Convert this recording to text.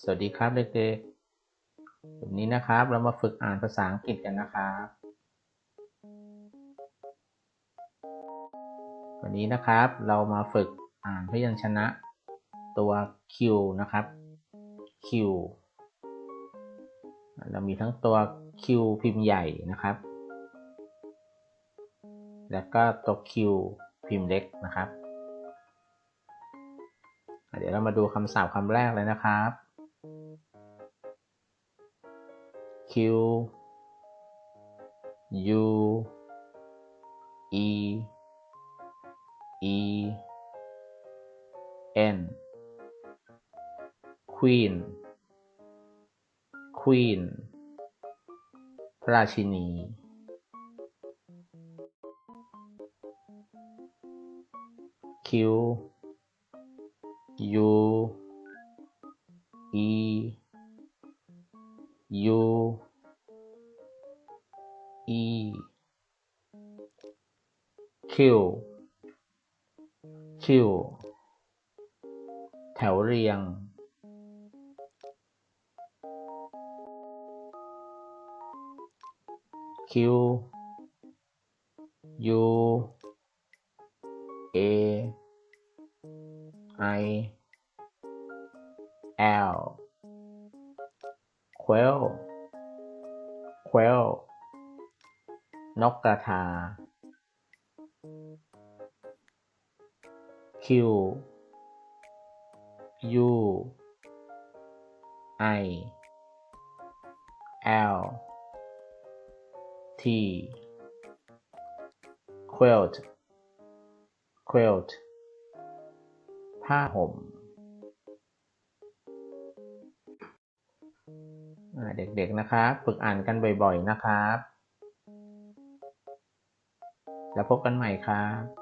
สวัสดีครับเด็กๆวันนี้นะครับเรามาฝึกอ่านภาษาอังกฤษกันนะครับ วันนี้นะครับเรามาฝึกอ่านพยัญชนะตัว Q นะครับ Q เรามีทั้งตัว Q พิมพ์ใหญ่นะครับ แล้วก็ตัว Q พิมพ์เล็กนะครับ เดี๋ยวเรามาดูคำศัพท์คำแรกเลยนะครับ Q U E E N Queen Queen พระราชินี Q U E U E Q Q แถวเรียง Q U A I L quail quail นกกระทา Q U I L T quilt quilt ผ้าห่มอ่าเด็กๆนะครับฝึกอ่านกันบ่อยๆนะครับ แล้วพบกันใหม่ครับ